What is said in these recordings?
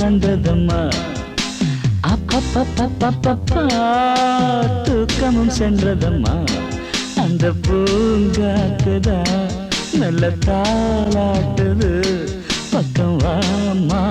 வந்ததம்மா. அப்பப்பப்பப்பப்பா தூக்கமும் சென்றதம்மா. அந்த பூங்காக்குதா நல்ல தாளாட்டுது. பக்கம் வாமா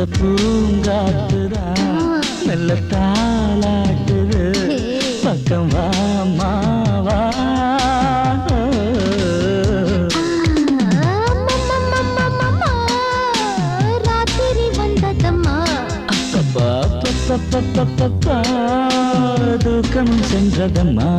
அந்த பூங்காத்துதான் நல்ல தாளாட்டுது. பக்கம் வா அம்மம்மம்மம்மம்மம்மா, தூக்கம் சென்றதம்மா.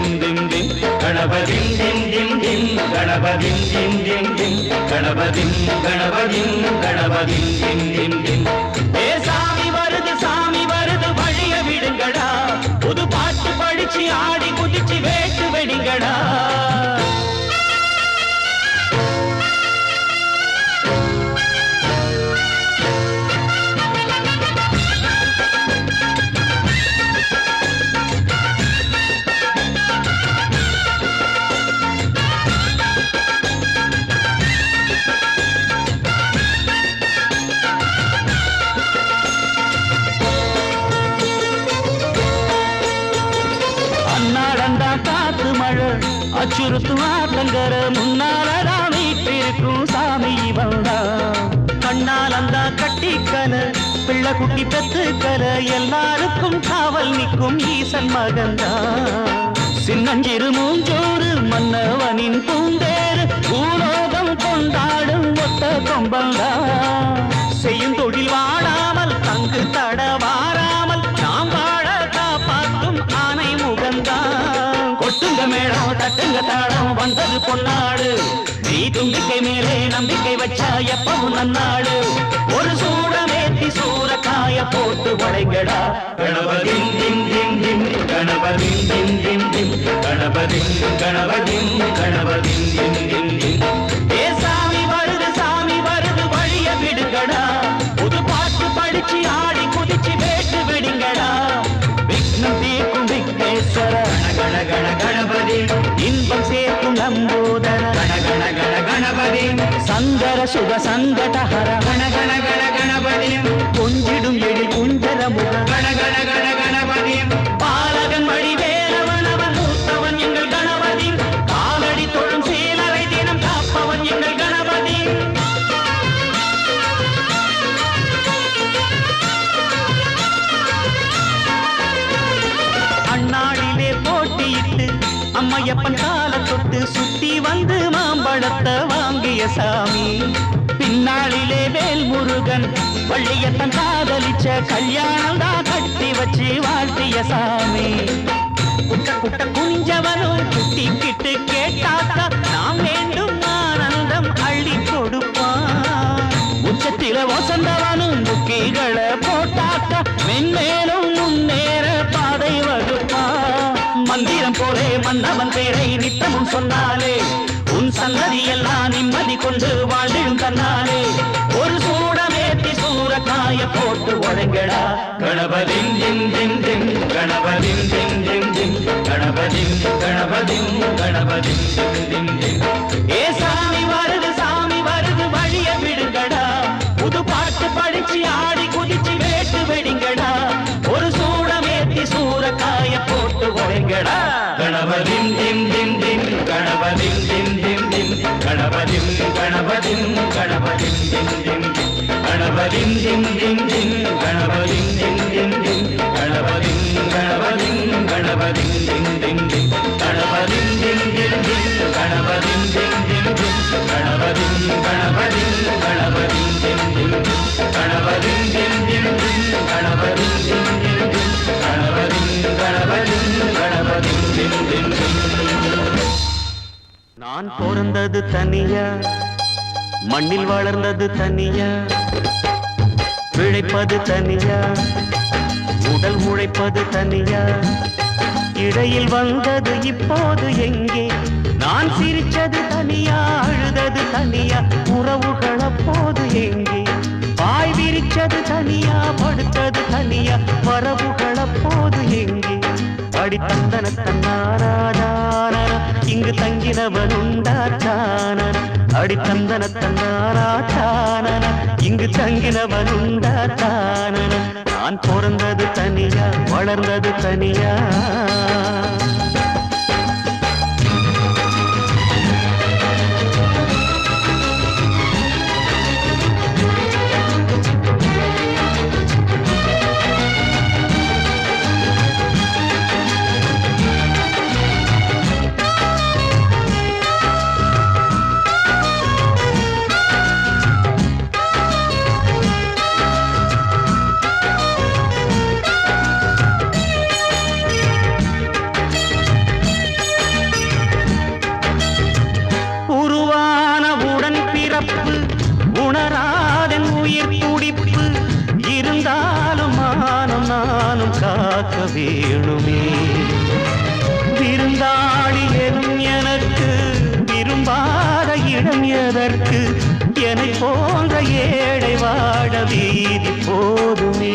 திம் திம் திம் கணபதிங் திம் திம் திம் கணபதிங் திம் திம் திம் கணபதிங் கணபதிங் திம் திம் திம் ஏ சாமி வருது சாமி வருது வழிய விடுங்கடா. புது பாட்டு படிச்சு ஆடி குதிச்சு வேட்டு வெடிங்கடா. அச்சுறுத்தும் ஆட்டங்கர முன்னாலதான் வீட்டிருக்கும் சாமி வந்தா கண்ணால் அந்த கட்டிக்கல பிள்ளை குட்டி பெத்துக்கல எல்லாருக்கும் காவல் நிற்கும் ஈசன் மகந்தா சின்னஞ்சிறு மூஞ்சோறு மன்னவனின் பூந்தேறு பூலோகம் கொண்டாடும் ஒத்த கொம்பந்தா செய்யும் தொழில் வாடாமல் தட்டுங்க தாடம் வந்தது பொன்னாடு. நீ தும்பிக்கை மேலே நம்பிக்கை வச்சா எப்பவும் நன்னாடு. ஒரு சூடமேத்தி சூறக்காய போட்டு வளைங்கடா. கணபதின் திம் திம் திம் கணபதின் திம் திம் திம் கணபதின் கணபதின் கணபதின் திம் திம் சுக சங்கடஹர கண கண கண கணபதி கொஞ்சிடும் எழி குஞ்சர முக கண கண கண கணபதி பாலகன் வழி வேலவன் அவன் மூத்தவன் எங்கள் கணபதி காலடி தொழும் சீலரை தினம் காப்பவன் எங்கள் கணபதி அண்ணாடிலே போட்டியிட்டு அம்மையப்பன் கால தொட்டு சுத்தி வந்து மாம்பழத்தை வாங்கிய சாமி வேல் முருகன் பள்ளியத்தன் காதலிச்ச கல்யாணம் தான் கட்டி வச்சு வாழ்த்திய சாமி. குட்ட குட்ட குஞ்சவனும் குட்டிக்கிட்டு கேட்டாக்கா நாம் வேண்டும் ஆனந்தம் அள்ளி கொடுப்பான். உச்சத்தில வசந்தவனும் புக்கிகளை போட்டாக்க மென்மேலும் முன்னேற பாதை வகுப்பான். மந்திரம் போலே மன்னவன் பேரை நித்தமும் சொன்னாலே உன் சந்ததி எல்லாம் நிம்மதி கொண்டு வாழ்ந்திடும் தன்னாலே போட்டு ஒழுங்கடா. கணபதிம் திம் திம் திம் கணபதிம் திம் திம் திம் கணபதிம் கணபதிம் கணபதிம் திம் திம் திம் ஏ சாமி வருது சாமி வருது வழிய விடுங்கடா. புது பாட்டு படிச்சு ஆடு கணபதிம் திம் திம் திம் கணபதிம் திம் திம் திம் நான் பிறந்தது தனியா மண்ணில் வளர்ந்தது தனியா பிழைப்பது தனியா? உடல் உழைப்பது தனியா? இடையில் வந்தது இப்போது எங்கே? நான் சிரிச்சது தனியா அழுதது தனியா? உறவுகள் அப்போது எங்கே? பாய் விரிச்சது தனியா படுத்தது தனியா? வரவுகள் அப்போது எங்கே? அடித்தந்தன தந்தன தன்னாராதான இங்கு தங்கினவன் உண்டாத்தான அடித்தந்தன தந்தன இங்கு தங்கினவன் உண்டாத்தான நான் பிறந்தது தனியா வளர்ந்தது தனியா. பிறப்பு உணராதன் உயிர் துடிப்பு இருந்தாலும் ஆனும் நானும் காக்க வேணுமே. விருந்தாளி எனும் எனக்கு விரும்பாத இடம் எதற்கு? என போன்ற ஏழை வாட வீதி போதுமே.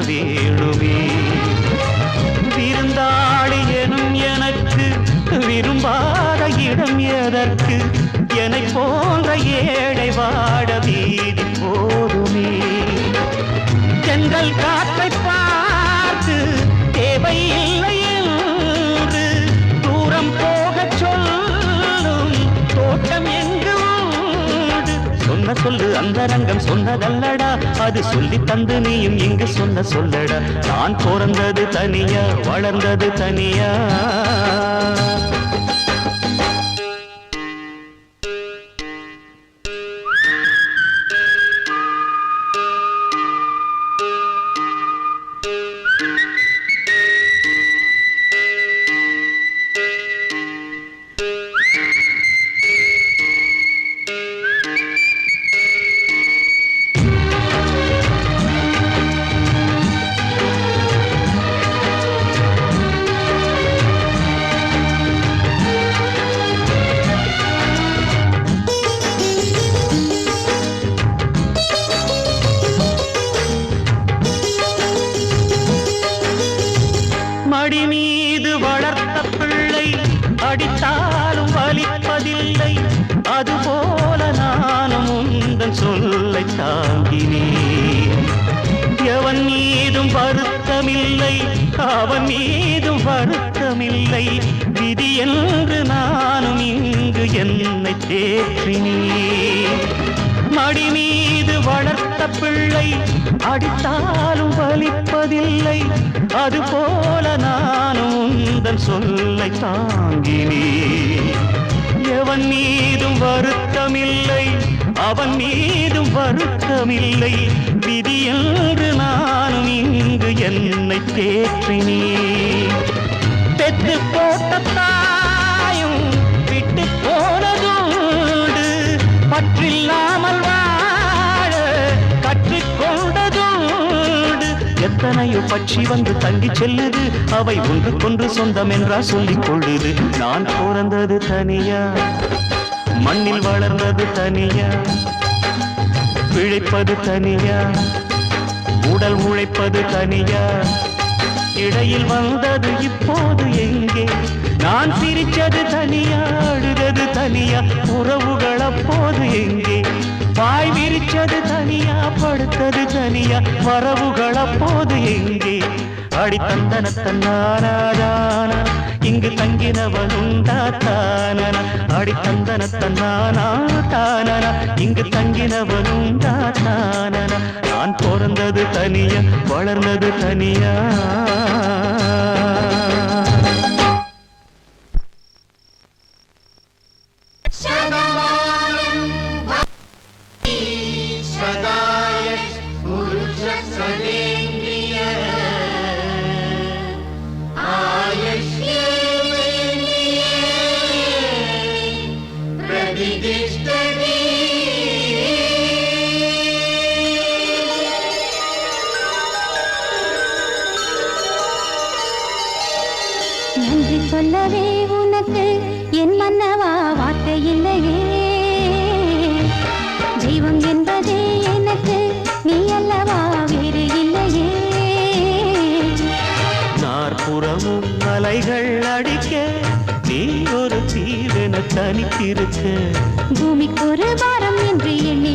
வேணுமே. விருந்தாளி எனும் எனக்கு விரும்பாத இடம் எதற்கு? என்னை போன்ற ஏழை வாட வீதி போதுமே. செங்கல் காற்று சொல்லு அந்த ரங்கம் சொன்னதல்லடா. அது சொல்லி தந்து நீயும் இங்கு சொன்ன சொல்லடா. நான் பிறந்தது தனியா வளர்ந்தது தனியா? இல்லை. விதி என்று நானும் இங்கு என்னை தேற்றினேன். மடி மீது வளர்த்த பிள்ளை அடித்தாலும் வலிப்பதில்லை அதுபோல நானும் உந்தன் சொல்லை தாங்கினே எவன் மீதும் வருத்தமில்லை. அவன் மீதும் வருத்தமில்லை. விதி என்று நானும் இங்கு என்னை தேற்றினேன். பெற்று போட்ட தாயும் விட்டு போனதோடு பற்றில்லாமல் வாழ கற்றுக்கொண்டதோடு எத்தனையோ பட்சி வந்து தங்கி செல்லுது. அவை ஒன்றுக்கொன்று சொந்தம் என்றா சொல்லிக் கொள்ளுது. நான் பிறந்தது தனியா? மண்ணில் வளர்ந்தது தனியா? பிழைப்பது தனியா? உடல் உழைப்பது தனியா? இடையில் வந்தது இப்போது எங்கே? நான் சிரிச்சது தனியா அழுதது தனியா உறவுகள் அப்போது எங்கே? பாய் விரிச்சது தனியா படுத்தது தனியா வரவுகள் அப்போது எங்கே? பாடி தந்தனத்தன்னானாதான இங்கு தங்கினவன் உண்டா தானனா அடி தந்தன இங்கு தங்கினவன் உண்டா நான் பிறந்தது தனியா வளர்ந்தது தனியா? தீவென தனித்திருக்க பூமிக்கு ஒரு வாரம் என்று எண்ணி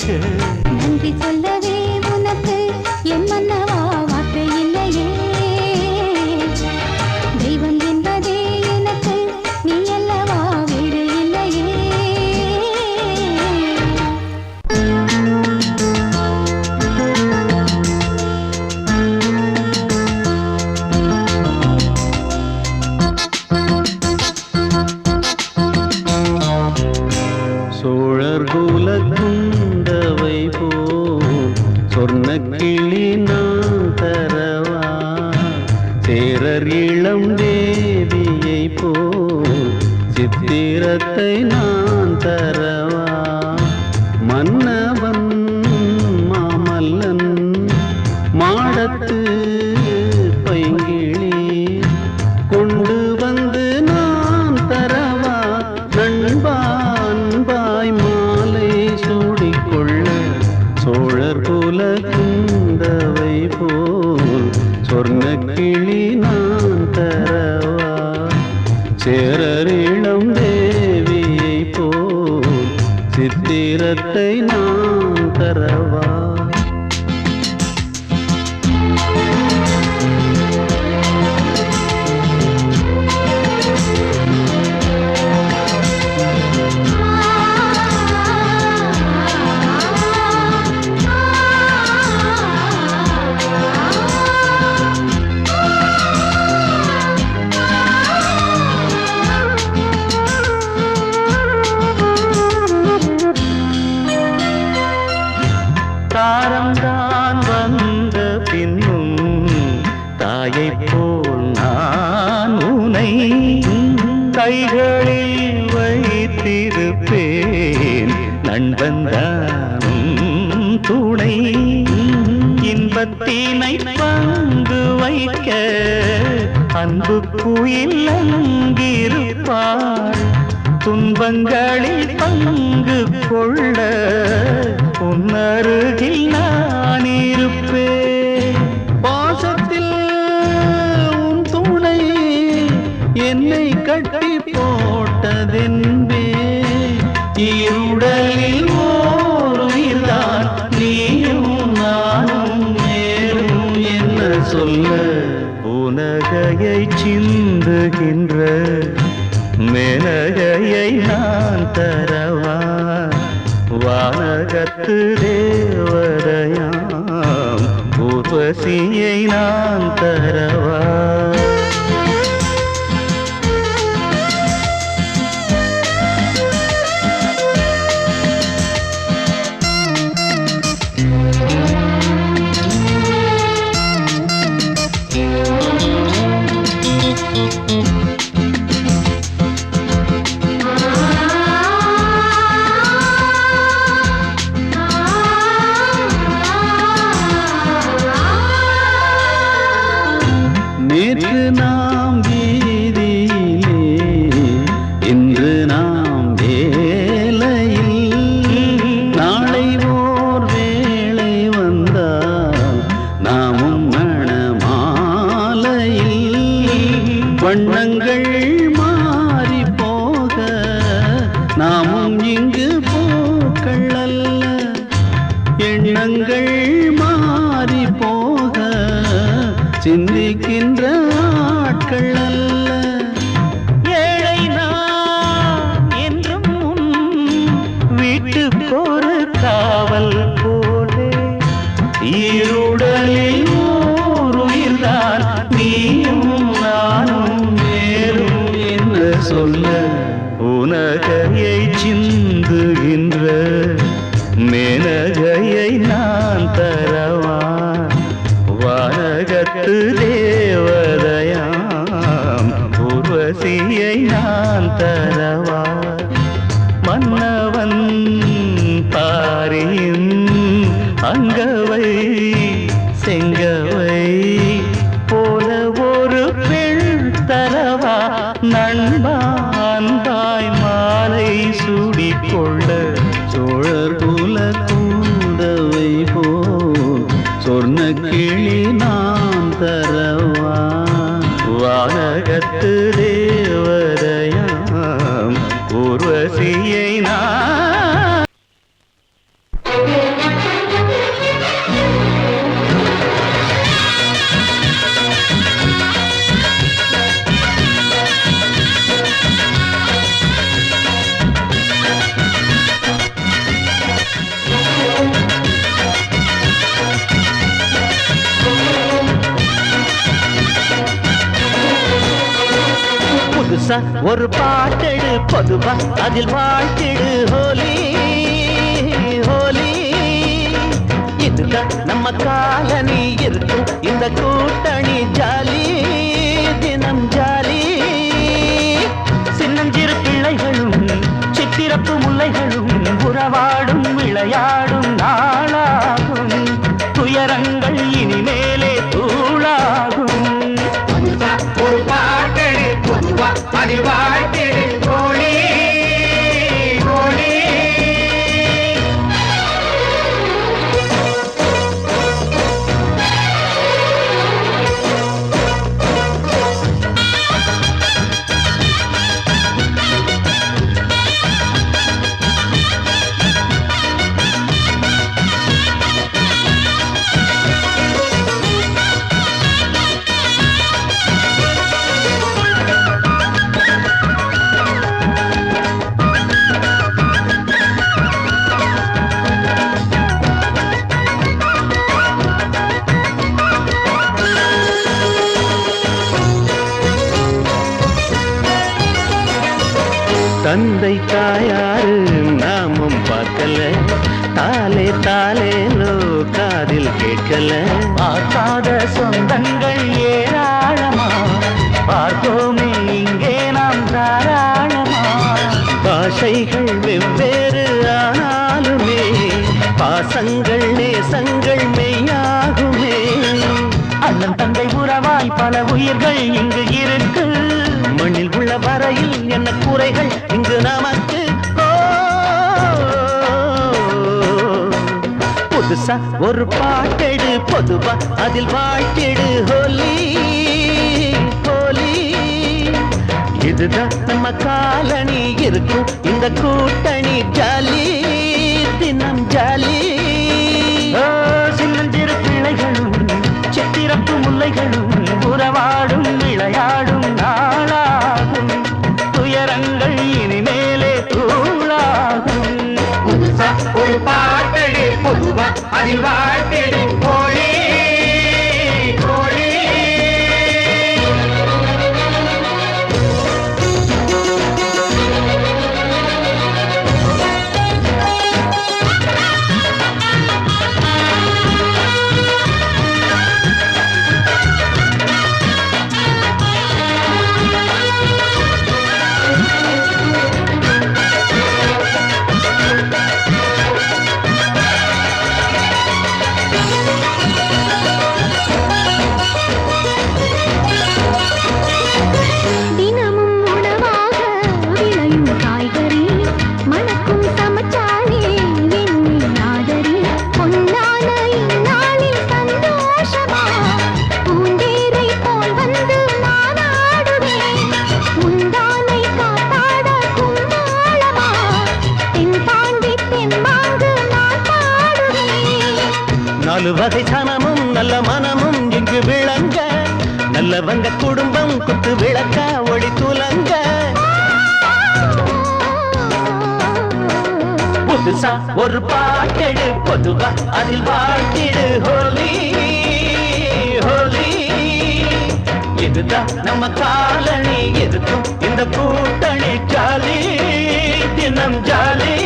谢。பங்களில் பங்கு கொள்ள உன்னருகில் நான் இருப்பேன் பாசத்தில் உன் துணை என்னை கட்டி போட்டதென்பே. இருடலில் ஓருதான் நீயும் நானும் நேரும் என்ன சொல்ல? உனகையை சிந்துகின்ற நான் தரவா வானகத்து தேவரையாம் ஊர்வசியை நான் தரவா కులకు కూటణి జాలి தந்தை புதுசா ஒரு பாட்டெடு பொதுவா அதில் வாழ்க்கெடு ஹோலி ஹோலி. இதுதான் நம்ம காலனி இருக்கும் இந்த கூட்டணி ஜாலி தினம் ஜாலி. சின்னஞ்சிறு பிள்ளைகளும் சித்திரப்பு முல்லைகளும் உறவாடும் விளையாடும் நாளாகும். துயரங்கள் இனிமேலே தூளாகும் புதுசா ஒரு பாட்டடி பொதுவா அதில் வாழ்த்திடும் புதுசா ஒரு பாட்டெடு பொதுவா அதில் வாழ்த்திடு. ஹோலி ஹோலி. இதுதான் நம்ம காலனி எதுக்கும் இந்த கூட்டணி ஜாலி தினம் ஜாலி.